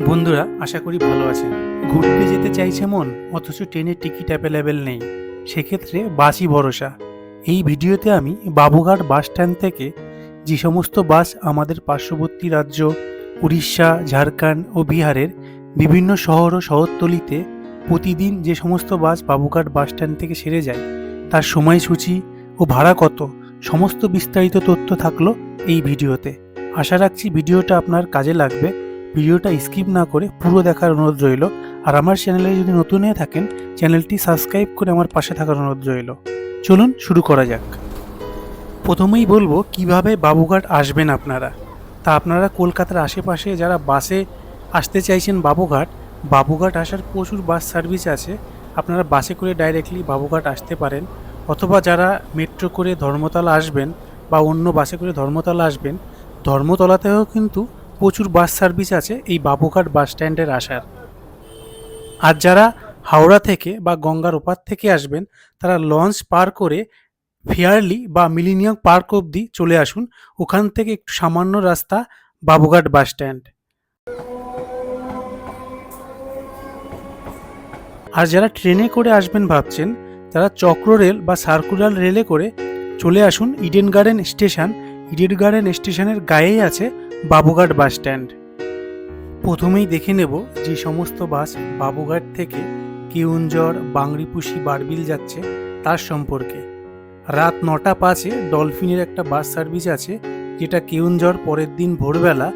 বন্ধুরা, আশা করি ভালো আছেন। ঘুরতে যেতে চাইছে মন, অথচ ট্রেনের টিকিট অ্যাভেলেবেল নেই। সেক্ষেত্রে বাসই ভরসা। এই ভিডিওতে আমি বাবুঘাট বাস স্ট্যান্ড থেকে যে সমস্ত বাস আমাদের পার্শ্ববর্তী রাজ্য, উড়িষ্যা, ঝাড়খণ্ড ও বিহারের বিভিন্ন শহর ও শহরতলিতে প্রতিদিন যে সমস্ত বাস বাবুঘাট বাস স্ট্যান্ড থেকে সেরে যায়, তার সময়সূচি ও ভাড়া কত, সমস্ত বিস্তারিত তথ্য থাকল এই ভিডিওতে। আশা রাখছি ভিডিওটা আপনার কাজে লাগবে। ভিডিওটা স্কিপ না করে পুরো দেখার অনুরোধ রইল। আর আমার চ্যানেলে যদি নতুন হয়ে থাকেন, চ্যানেলটি সাবস্ক্রাইব করে আমার পাশে থাকার অনুরোধ রইল। চলুন শুরু করা যাক। প্রথমেই বলব, কীভাবে বাবুঘাট আসবেন আপনারা? তা আপনারা কলকাতার আশেপাশে যারা বাসে আসতে চাইছেন বাবুঘাট বাবুঘাট আসার প্রচুর বাস সার্ভিস আছে। আপনারা বাসে করে ডাইরেক্টলি বাবুঘাট আসতে পারেন। অথবা যারা মেট্রো করে ধর্মতলা আসবেন বা অন্য বাসে করে ধর্মতলা আসবেন, ধর্মতলাতেও কিন্তু প্রচুর বাস সার্ভিস আছে এই বাবুঘাট বাস স্ট্যান্ডের আসার। আর যারা হাওড়া থেকে বা গঙ্গার ওপার থেকে আসবেন, তারা লঞ্চ পার করে ফেয়ারলি বা মিলিনিয়াম পার্ক অবধি চলে আসুন। ওখান থেকে একটু সামান্য রাস্তা বাবুঘাট বাস স্ট্যান্ড। আর যারা ট্রেনে করে আসবেন ভাবছেন, তারা চক্র রেল বা সার্কুলার রেলে করে চলে আসুন Eden garden station. Eden garden স্টেশনের গায়েই আছে বাবুঘাট বাস স্ট্যান্ড। প্রথমেই দেখে নেব যে সমস্ত বাস বাবুঘাট থেকে কেউঞ্জর বাংরিপুশি বারবিল যাচ্ছে তার সম্পর্কে। রাত নটা পাঁচে ডলফিনের একটা বাস সার্ভিস আছে, যেটা কেউঞ্জর পরের দিন ভোরবেলা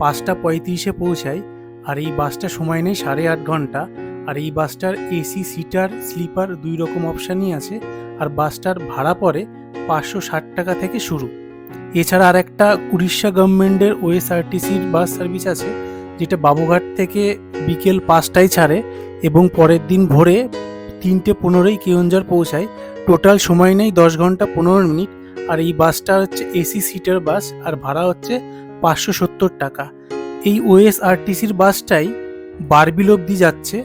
পাঁচটা পঁয়ত্রিশে পৌঁছায়, আর এই বাসটা সময় নেই সাড়ে আট ঘণ্টা। আর এই বাসটার এসি, সিটার, স্লিপার দুই রকম অপশানই আছে, আর বাসটার ভাড়া পড়ে পাঁচশো ষাট টাকা থেকে শুরু। এছাড়া আর একটা উড়িষ্যা গভর্নমেন্টের ওএসআরটিসির বাস সার্ভিস আছে, যেটা বাবুঘাট থেকে বিকেল পাঁচটায় ছাড়ে এবং পরের দিন ভোরে তিনটে পনেরোই কেওনঝড় পৌঁছায়। টোটাল সময় নেই দশ ঘণ্টা পনেরো মিনিট, আর এই বাসটা হচ্ছে এসি সিটার বাস আর ভাড়া হচ্ছে পাঁচশো সত্তর টাকা। এই ওএসআরটিসির বাসটাই বারবিল অবধি যাচ্ছে,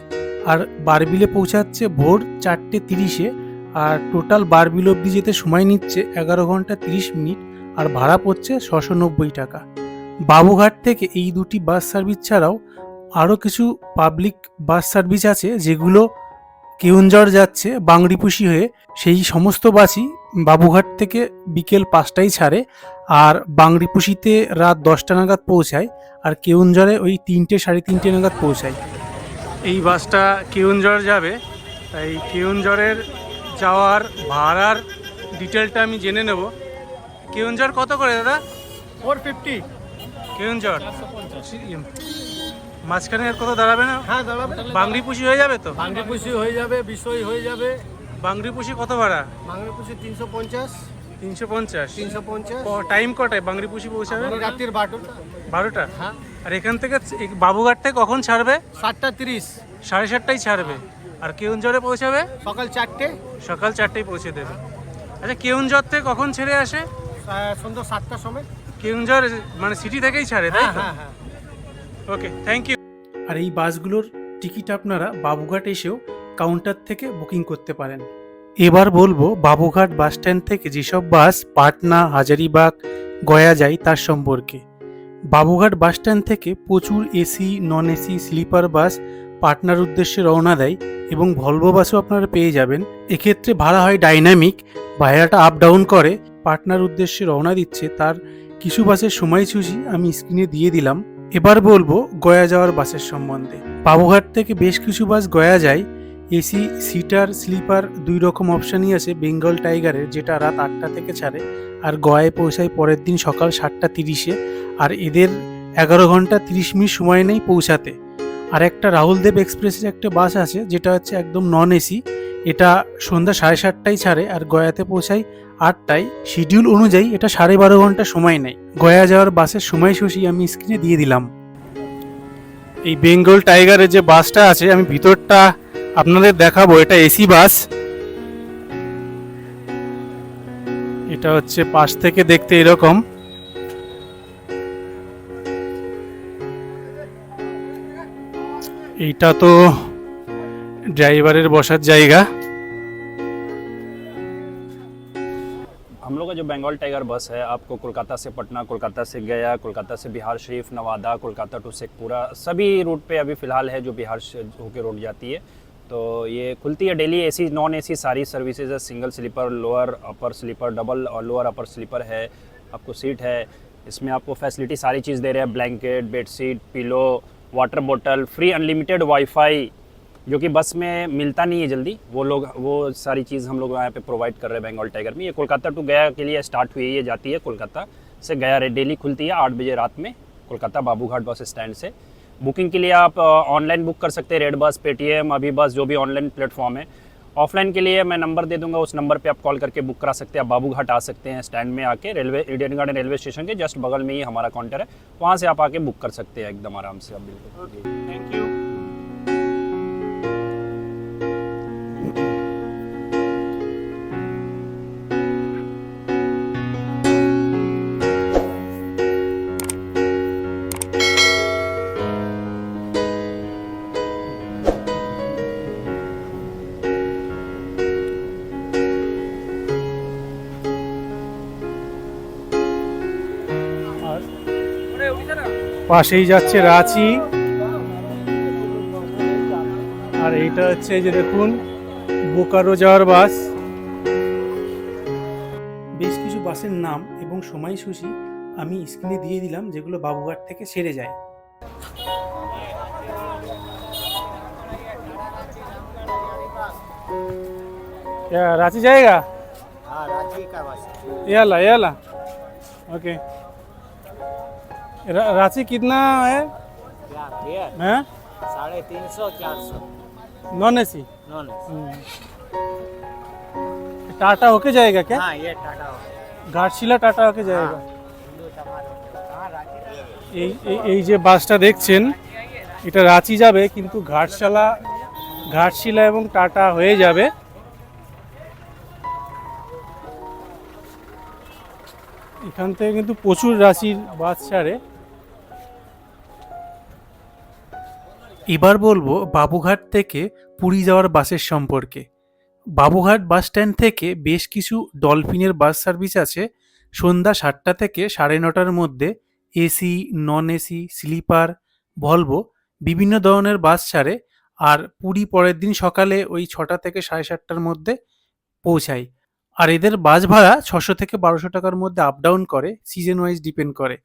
আর বারবিলে পৌঁছাচ্ছে ভোর চারটে তিরিশে, আর টোটাল বারবিল অবধি যেতে সময় নিচ্ছে এগারো ঘণ্টা তিরিশ মিনিট। আর ভাড়া পড়ছে ছশো নব্বই টাকা। বাবুঘাট থেকে এই দুটি বাস সার্ভিস ছাড়াও আরও কিছু পাবলিক বাস সার্ভিস আছে যেগুলো কেউনঝড় যাচ্ছে বাংরিপুশি হয়ে। সেই সমস্ত বাসই বাবুঘাট থেকে বিকেল পাঁচটায় ছাড়ে আর বাংরিপুশিতে রাত দশটা নাগাদ পৌঁছায় আর কেউনঝড়ে ওই তিনটে, সাড়ে তিনটে নাগাদ পৌঁছায়। এই বাসটা কেউনঝড় যাবে, তাই কেউনঝড়ের যাওয়ার, ভাড়ার ডিটেলটা আমি জেনে নেব। কেউনঝড় কত করে দাদা? Four fifty. কেউনঝড় মাঝখানে আর কত দাঁড়াবে না? হ্যাঁ দাঁড়াবে। বাংরিপুশি হয়ে যাবে তো? বাংলাপুষি হয়ে যাবে বিষয় হয়ে যাবে। বাংরিপুশি কত ভাড়া? বাংলাপুষি তিনশো পঞ্চাশ। তিনশো পঞ্চাশ। তিনশো পঞ্চাশ। টাইম কটায় বাংরিপুশি পৌঁছাবে? মানে রাত্রির বারোটা। বারোটা? হ্যাঁ। আর এখান থেকে বাবুঘাট থেকে কখন ছাড়বে? সাতটা তিরিশ। সাড়ে সাতটায় ছাড়বে। আর কেউনঝড়ে পৌঁছাবে? সকাল চারটে। সকাল চারটেয় পৌঁছে দেবে। আচ্ছা কেউনঝড় থেকে কখন ছেড়ে আসে? সন্ধ্যা সাতটার সময়। কেউনঝড় মানে সিটি থেকেই ছাড়ে তাই হ্যাঁ হ্যাঁ হ্যাঁ। ওকে থ্যাংক ইউ আর এই বাসগুলোর টিকিট আপনারা বাবুঘাট এসেও কাউন্টার থেকে বুকিং করতে পারেন। এবার বলব বাবুঘাট বাস স্ট্যান্ড থেকে যেসব বাস পাটনা হাজারিবাগ গয়া যায় তার সম্পর্কে। বাবুঘাট বাস স্ট্যান্ড থেকে প্রচুর AC non AC sleeper bus পাটনার উদ্দেশ্যে রওনা দেয় এবং ভলভো বাসও আপনারা পেয়ে যাবেন। এক্ষেত্রে ভাড়া হয় ডাইনামিক ভাড়াটা আপ ডাউন করে। পাটনার উদ্দেশ্যে রওনা দিচ্ছে, তার কিছু বাসের সময়সূচি আমি স্ক্রিনে দিয়ে দিলাম। এবার বলব গয়া যাওয়ার বাসের সম্বন্ধে। বাবুঘাট থেকে বেশ কিছু বাস গয়া যায়। এসি, সিটার, স্লিপার দুই রকম অপশানই আছে বেঙ্গল টাইগারের, যেটা রাত আটটা থেকে ছাড়ে আর গয়ায় পৌঁছায় পরের দিন সকাল সাতটা তিরিশে। আর এদের এগারো ঘণ্টা তিরিশ মিনিট সময় নেই পৌঁছাতে। আর একটা রাহুল দেব এক্সপ্রেসের একটা বাস আছে, যেটা হচ্ছে একদম নন এসি এটা সন্ধ্যা সাড়ে সাতটায় ছাড়ে আর গয়াতে পৌঁছায় আটটায়। শিডিউল অনুযায়ী এটা সাড়ে বারো ঘণ্টা সময় নেয়। গয়া যাওয়ার বাসের সময়সূচি আমি স্ক্রিনে দিয়ে দিলাম। এই বেঙ্গল টাইগারের যে বাসটা আছে, আমি ভিতরটা আপনাদের দেখাবো। এটা এসি বাস। এটা হচ্ছে পাশ থেকে দেখতে এরকম। এইটা তো ড্রাইভারের বসার জায়গা हम लोग का जो बंगाल टाइगर बस है आपको कोलकाता से पटना कोलकाता से गया कोलकाता से बिहार शरीफ नवादा कोलकाता टू शेखपुरा सभी रूट पे अभी फ़िलहाल है जो बिहार से होके रोड जाती है तो ये खुलती है डेली एसी नॉन एसी सारी सर्विसेज है single sleeper lower upper sleeper double और लोअर अपर स्लीपर है आपको सीट है इसमें आपको फैसिलिटी सारी चीज़ दे रहे हैं ब्लैंकेट बेडशीट पिलो वाटर बोतल फ्री अनलिमिटेड वाईफाई जो कि बस में मिलता नहीं है जल्दी। वो लोग, वो सारी चीज़ हम लोग यहाँ पे प्रोवाइड कर रहे हैं बंगाल टाइगर में। ये कोलकाता टू गया के लिए स्टार्ट हुई है, ये जाती है कोलकाता से। गया डेली खुलती है आठ बजे रात में कोलकाता बाबूघाट बस स्टैंड से। बुकिंग के लिए आप ऑनलाइन बुक कर सकते हैं रेड बस पेटीएम अभी बस जो भी ऑनलाइन प्लेटफॉर्म है। ऑफलाइन के लिए मैं नंबर दे दूँगा, उस नंबर पे आप कॉल करके बुक करा सकते हैं। आप बाबूघाट आ सकते हैं स्टैंड में आके railway Indian garden railway station के जस्ट बगल में ही हमारा काउंटर है। वहाँ से आप आके बुक कर सकते हैं, एकदम आराम से आप बिल्कुल। थैंक यू পাশেই যাচ্ছে রাঁচি। আর এইটা হচ্ছে যে দেখুন বোকারো যাওয়ার বাস। বেশ কিছু বাসের নাম এবং সময়সূচি আমি স্ক্রিনে দিয়ে দিলাম যেগুলো বাবুঘাট থেকে সেরে যায়। রাঁচি জায়গা? এলা এলা ওকে रांची कितना है क्या फेयर हैं साढ़े तीन सौ चार सौ नॉन एसी नॉन टाटा होके जाएगा क्या हाँ ये टाटा हो गया ঘাটশিলা টাটা होके जाएगा हिंदू समाज कहाँ रांची এই এই- এই যে বাসটা দেখছেন এটা রাঁচি যাবে কিন্তু ঘাটশালা ঘাটশিলা এবং টাটা হয়ে যাবে এখান থেকে কিন্তু প্রচুর রাঁচির বাস ছাড়ে এবার বলব বাবুঘাট থেকে পুরী যাওয়ার বাসের সম্পর্কে। বাবুঘাট বাস স্ট্যান্ড থেকে বেশ কিছু ডলফিনের বাস সার্ভিস আছে। সন্ধ্যা সাতটা থেকে সাড়ে নটার মধ্যে AC, non AC, sleeper, Volvo বিভিন্ন ধরনের বাস ছাড়ে আর পুরী পরের দিন সকালে ওই ছটা থেকে সাড়ে সাতটার মধ্যে পৌঁছায়। আর এদের বাস ভাড়া ছশো থেকে বারোশো টাকার মধ্যে আপ ডাউন করে সিজন ওয়াইজ ডিপেন্ড করে।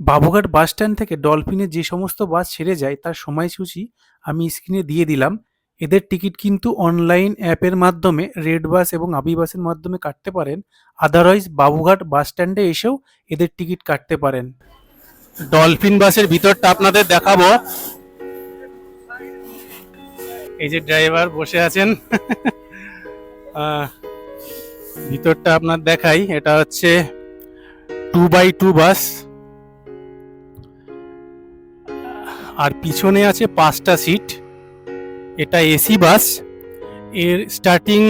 বাবুঘাট বাস স্ট্যান্ড থেকে ডলফিনের যে সমস্ত বাস ছেড়ে যায়, তার সময়সূচি আমি স্ক্রিনে দিয়ে দিলাম। এদের টিকিট কিন্তু অনলাইন অ্যাপের মাধ্যমে, রেড বাস এবং আবি বাসের মাধ্যমে কাটতে পারেন। আদারওয়াইজ বাবুঘাট বাস স্ট্যান্ডে এসেও এদের টিকিট কাটতে পারেন। ডলফিন বাসের ভিতরটা আপনাদের দেখাবো। এই যে ড্রাইভার বসে আছেন। ভিতরটা আপনার দেখাই। এটা হচ্ছে টু বাই টু বাস আর পিছনে আছে পাঁচটা সিট। এটা এসি বাস। এর স্টার্টিং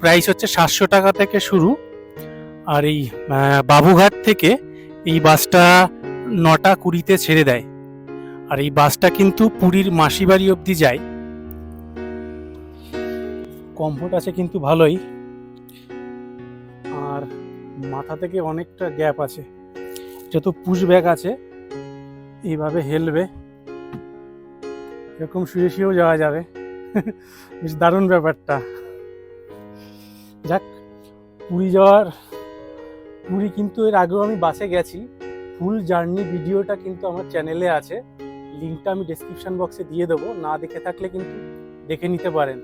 প্রাইস হচ্ছে সাতশো টাকা থেকে শুরু। আর এই বাবুঘাট থেকে এই বাসটা নটা কুড়িতে ছেড়ে দেয়। আর এই বাসটা কিন্তু পুরীর মাসিবাড়ি অবধি যায়। কমফোর্ট আছে কিন্তু ভালোই। আর মাথা থেকে অনেকটা গ্যাপ আছে। এটা তো পুশ ব্যাগ আছে, এইভাবে হেলবে। এরকম শুয়ে শুয়েও যাওয়া যাবে। বেশ দারুণ ব্যাপারটা। যাক, পুরী যাওয়ার, পুরী কিন্তু এর আগেও আমি বাসে গেছি। ফুল জার্নি ভিডিওটা কিন্তু আমার চ্যানেলে আছে। লিঙ্কটা আমি ডেসক্রিপশন বক্সে দিয়ে দেবো। না দেখে থাকলে কিন্তু দেখে নিতে পারেন।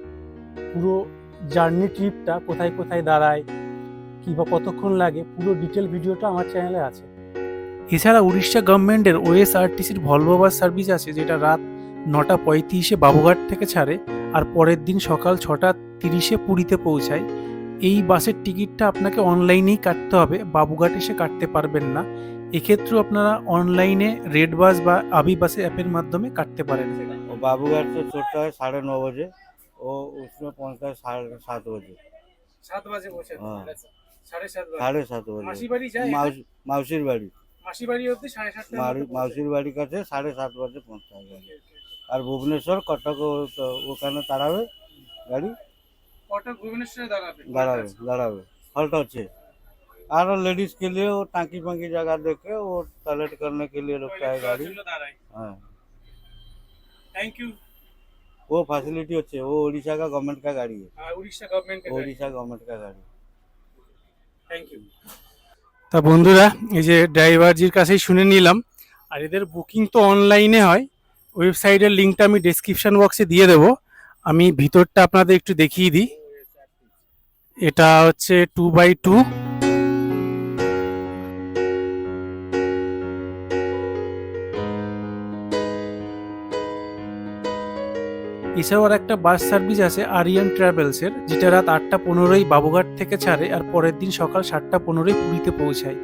পুরো জার্নি ট্রিপটা কোথায় কোথায় দাঁড়ায় কিংবা কতক্ষণ লাগে, পুরো ডিটেল ভিডিওটা আমার চ্যানেলে আছে। এছাড়া উড়িষ্যা গভর্নমেন্টের ওএসআরটিসির ভলভো বাস সার্ভিস আছে, যেটা রাত নটা পঁয়ত্রিশে বাবুঘাট থেকে ছাড়ে আর পরের দিন সকাল ছটা তিরিশে পুরীতে পৌঁছায় এই বাসের টিকিটটা আপনাকে অনলাইনেই কাটতে হবে বাবুঘাট এসে কাটতে পারবেন না এক্ষেত্রেও আপনারা অনলাইনে রেড বাস বা আবি বাসের অ্যাপের মাধ্যমে কাটতে পারেন वो बाबूघाट से छोड़ता है साढ़े नौ बजे वो उसमें पहुंचता है साढ़े सात बजे সাত বাজে পৌঁছে হ্যাঁ। সাড়ে সাত साढ़े सात बजे বাড়ি माउस माउसिर बाड़ी মাসি বাড়ি অবধি সাড়ে সাতটা मारू- माउसिर बाड़ी का से साढ़े सात बजे पहुंचता है गाड़ी और भुवनेश्वर कटक ও- তো ওখানে দাঁড়াবে গাড়ি কটক ভুবনেশ্বরে দাঁড়াবে দাঁড়াবে দাঁড়াবে হল্ট হচ্ছে और लेडीज के लिए वो टांकी पंकी जगह देखे वो टॉयलेट करने के लिए रुकता है गाड़ी हाँ থ্যাংক ইউ वो फैसिलिटी होती है वो उड़ीसा का गवर्नमेंट का गाड़ी है উড়িষ্যা গভর্নমেন্ট वो उड़ीसा गवर्नमेंट का गाड़ी है থ্যাংক ইউ তা বন্ধুরা এই যে ড্রাইভারজির কাছেই শুনে নিলাম আর এদের বুকিং তো অনলাইনে হয় ওয়েবসাইটের লিঙ্কটা আমি ডেসক্রিপশন বক্সে দিয়ে দেবো। আমি ভিতরটা আপনাদের একটু দেখিয়ে দিই। এটা হচ্ছে টু বাই টু এছাড়াও আর একটা বাস সার্ভিস আছে আরিয়ান ট্রাভেলসের যেটা রাত আটটা পনেরোই বাবুঘাট থেকে ছাড়ে আর পরের দিন সকাল সাতটা পনেরোই পুরীতে পৌঁছায়।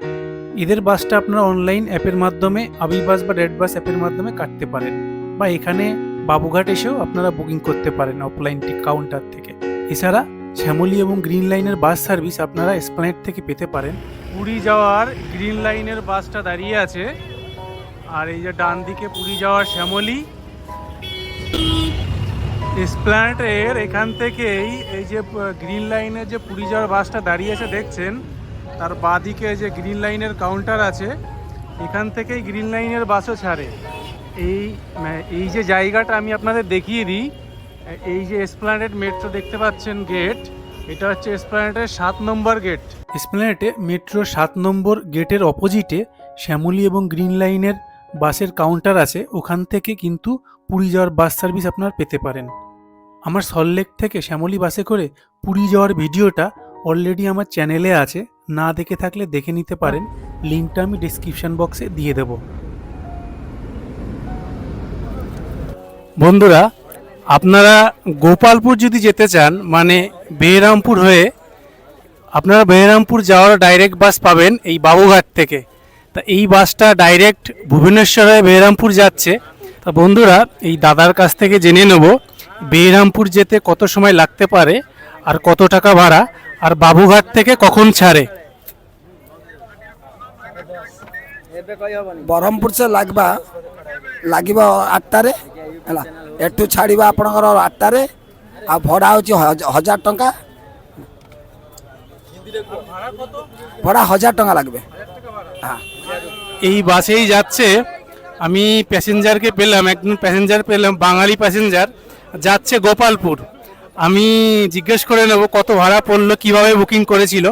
এদের বাসটা আপনারা অনলাইন অ্যাপের মাধ্যমে আবি বাস বা রেড বাস অ্যাপের মাধ্যমে কাটতে পারেন। বা এখানে বাবুঘাট এসেও আপনারা বুকিং করতে পারেন অফলাইন কাউন্টার থেকে। এছাড়া শ্যামলি এবং গ্রিন লাইনের বাস সার্ভিস আপনারা এসপ্লানেট থেকে পেতে পারেন। পুরী যাওয়ার গ্রিন লাইনের বাসটা দাঁড়িয়ে আছে। আর এই যে ডান দিকে পুরী যাওয়ার শ্যামলী। এসপ্ল্যানেটের এখান থেকেই এই যে গ্রিন লাইনের যে পুরী যাওয়ার বাসটা দাঁড়িয়ে আছে দেখছেন, তার বাঁদিকে যে গ্রিন লাইনের কাউন্টার আছে, এখান থেকেই গ্রিন লাইনের বাসও ছাড়ে। এই মানে এই যে জায়গাটা আমি আপনাদের দেখিয়ে দিই, এই যে এসপ্ল্যানেট মেট্রো দেখতে পাচ্ছেন গেট এটা হচ্ছে এসপ্ল্যানেটের সাত নম্বর গেট এসপ্ল্যানেটে মেট্রো সাত নম্বর গেটের অপোজিটে শ্যামলী এবং গ্রিন লাইনের বাসের কাউন্টার আছে, ওখান থেকে কিন্তু পুরী যাওয়ার বাস সার্ভিস আপনারা পেতে পারেন। আমার সল্টলেক থেকে শ্যামলী বাসে করে পুরী যাওয়ার ভিডিওটা অলরেডি আমার চ্যানেলে আছে, না দেখে থাকলে দেখে নিতে পারেন লিঙ্কটা আমি ডিসক্রিপশন বক্সে দিয়ে দেব। বন্ধুরা, আপনারা গোপালপুর যদি যেতে চান মানে বেহরামপুর হয়ে, আপনারা বেহরামপুর যাওয়ার ডাইরেক্ট বাস পাবেন এই বাবুঘাট থেকে। তা এই বাসটা ডাইরেক্ট ভুবনেশ্বর হয়ে বেহরামপুর যাচ্ছে। তা বন্ধুরা, এই দাদার কাছ থেকে জেনে নেব, বেহরামপুর যেতে কত সময় লাগতে পারে, আর কত টাকা ভাড়া, আর বাবুঘাট থেকে কখন ছাড়ে? বহরমপুর লাগবা ଲାଗିବ ଆଠଟାରେ ହେଲା ଏଠୁ ଛାଡ଼ିବା ଆପଣଙ୍କର ଆଠଟାରେ ଆଉ ଭଡ଼ା ହେଉଛି ହଜ- ହଜାର ଟଙ୍କା ভড়া হাজার টাকা লাগবে হ্যাঁ এই বাসেই যাচ্ছে আমি প্যাসেঞ্জারকে পেলাম একজন প্যাসেঞ্জার পেলাম বাঙালি প্যাসেঞ্জার যাচ্ছে গোপালপুর আমি জিজ্ঞেস করে নেব কত ভাড়া পড়লো কিভাবে বুকিং করেছিল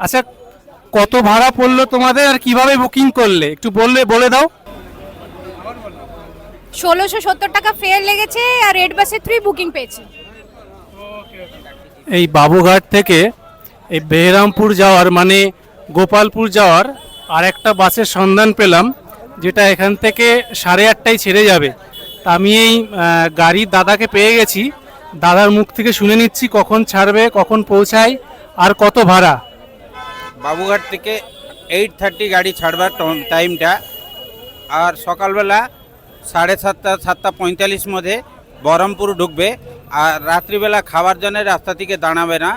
আচ্ছা কত ভাড়া পড়লো তোমাদের আর কিভাবে বুকিং করলে একটু বললে বলে দাও ষোলোশো সত্তর টাকা ফেয়ার লেগেছে আর রেড বাসের থ্রুই বুকিং পেয়েছি। এই বাবুঘাট থেকে এই বেহরামপুর যাওয়ার মানে গোপালপুর যাওয়ার আর একটা বাসের সন্ধান পেলাম যেটা এখান থেকে সাড়ে আটটায় ছেড়ে যাবে। তা আমি এই গাড়ির দাদাকে পেয়ে গেছি। দাদার মুখ থেকে শুনে নিচ্ছি কখন ছাড়বে কখন পৌঁছায় আর কত ভাড়া। বাবুঘাট থেকে এইট থার্টি গাড়ি ছাড়বার টাইমটা আর সকালবেলা সাড়ে সাতটা সাতটা পঁয়তাল্লিশ মধ্যে বহরমপুর ঢুকবে। আর রাত্রিবেলা খাওয়ার জন্য রাস্তা থেকে দাঁড়াবে না।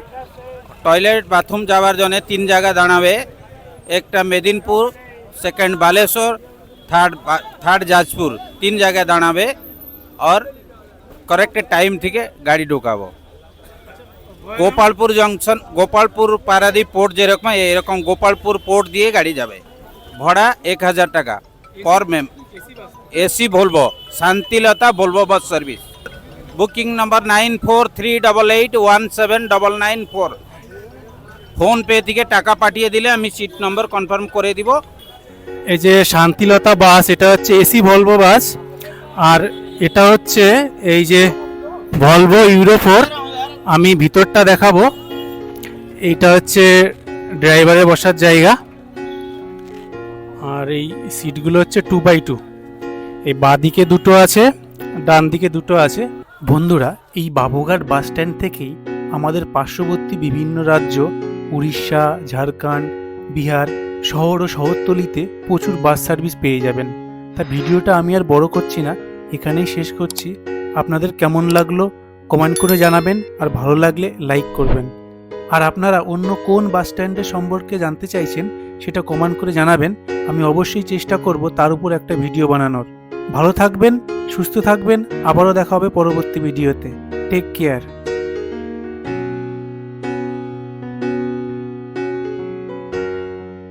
টয়লেট, বাথরুম যাওয়ার জন্য তিন জায়গা দাঁড়াবে। একটা Medinipur, second Baleshwar, third third Jajpur, তিন জায়গায় দাঁড়াবে। আর করেক্ট টাইম থেকে গাড়ি ঢুকাবো। গোপালপুর জংশন গোপালপুর পারাদ্বীপ পোর্ট যেরকম, এরকম গোপালপুর পোর্ট দিয়ে গাড়ি যাবে। ভাড়া এক হাজার টাকা। পর মেম AC Volvo Shantilata Volvo bus service. Booking number nine four three double eight one seven double nine four. PhonePe থেকে টাকা পাঠিয়ে দিলে আমি সিট নম্বর কনফার্ম করে দিব। এই যে শান্তিলতা বাস, এটা হচ্ছে এসি ভলভো বাস। আর এটা হচ্ছে এই যে ভলভো ইউরো ফোর। আমি ভিতরটা দেখাবো। এইটা হচ্ছে ড্রাইভারে বসার জায়গা। আর এই সিটগুলো হচ্ছে টু বাই টু এই বাঁদিকে দুটো আছে ডান দিকে দুটো আছে। বন্ধুরা, এই বাবুঘাট বাস স্ট্যান্ড থেকেই আমাদের পার্শ্ববর্তী বিভিন্ন রাজ্য, উড়িষ্যা, ঝাড়খণ্ড, বিহার, শহর ও শহরতলিতে প্রচুর বাস সার্ভিস পেয়ে যাবেন। তা ভিডিওটা আমি আর বড় করছি না, এখানেই শেষ করছি। আপনাদের কেমন লাগল কমেন্ট করে জানাবেন, আর ভালো লাগলে লাইক করবেন। আর আপনারা অন্য কোন বাস স্ট্যান্ডের সম্পর্কে জানতে চাইছেন সেটা কমেন্ট করে জানাবেন। আমি অবশ্যই চেষ্টা করব তার উপর একটা ভিডিও বানানোর। ভালো থাকবেন, সুস্থ থাকবেন। আবারও দেখা হবে পরবর্তী ভিডিওতে। Take care